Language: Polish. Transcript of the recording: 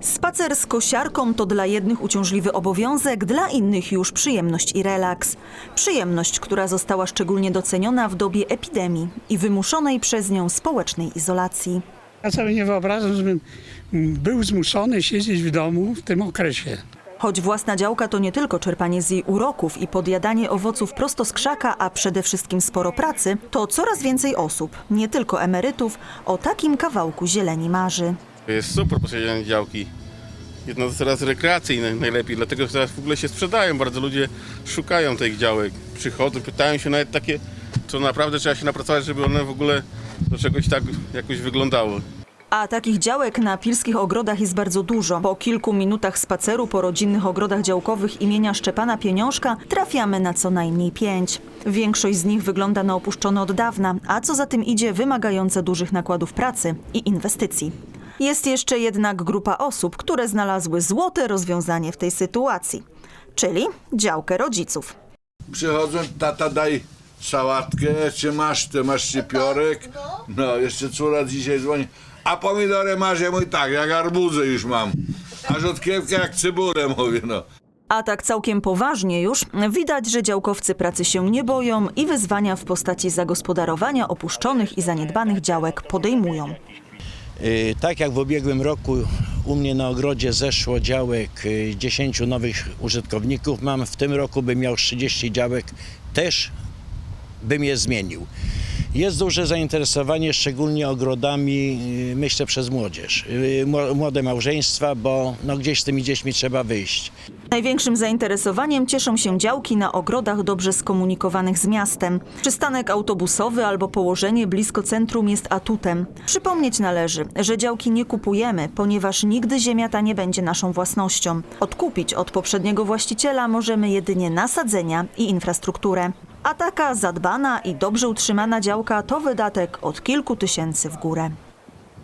Spacer z kosiarką to dla jednych uciążliwy obowiązek, dla innych już przyjemność i relaks. Przyjemność, która została szczególnie doceniona w dobie epidemii i wymuszonej przez nią społecznej izolacji. Ja sobie nie wyobrażam, żebym był zmuszony siedzieć w domu w tym okresie. Choć własna działka to nie tylko czerpanie z jej uroków i podjadanie owoców prosto z krzaka, a przede wszystkim sporo pracy, to coraz więcej osób, nie tylko emerytów, o takim kawałku zieleni marzy. To jest super posiadanie działki. Jedno z teraz rekreacyjne najlepiej, dlatego że teraz w ogóle się sprzedają. Bardzo ludzie szukają tych działek. Przychodzą, pytają się nawet takie, co naprawdę trzeba się napracować, żeby one w ogóle do czegoś tak jakoś wyglądały. A takich działek na pilskich ogrodach jest bardzo dużo. Po kilku minutach spaceru po rodzinnych ogrodach działkowych imienia Szczepana Pieniążka trafiamy na co najmniej pięć. Większość z nich wygląda na opuszczone od dawna, a co za tym idzie wymagające dużych nakładów pracy i inwestycji. Jest jeszcze jednak grupa osób, które znalazły złote rozwiązanie w tej sytuacji, czyli działkę rodziców. Przychodzą, tata daj sałatkę, czy masz, ty masz szczypiorek. No, jeszcze córa dzisiaj dzwoni. A pomidory masz? Ja mówię tak, jak arbuzy już mam. A rzodkiewkę jak cebulę, mówię, no. A tak całkiem poważnie już, widać, że działkowcy pracy się nie boją i wyzwania w postaci zagospodarowania opuszczonych i zaniedbanych działek podejmują. Y, Tak jak w ubiegłym roku u mnie na ogrodzie zeszło działek y, 10 nowych użytkowników, mam w tym roku bym miał 30 działek, też bym je zmienił. Jest duże zainteresowanie szczególnie ogrodami, y, myślę, przez młodzież, y, mło- młode małżeństwa, bo no, gdzieś z tymi dziećmi trzeba wyjść. Największym zainteresowaniem cieszą się działki na ogrodach dobrze skomunikowanych z miastem. Przystanek autobusowy albo położenie blisko centrum jest atutem. Przypomnieć należy, że działki nie kupujemy, ponieważ nigdy ziemia ta nie będzie naszą własnością. Odkupić od poprzedniego właściciela możemy jedynie nasadzenia i infrastrukturę. A taka zadbana i dobrze utrzymana działka to wydatek od kilku tysięcy w górę.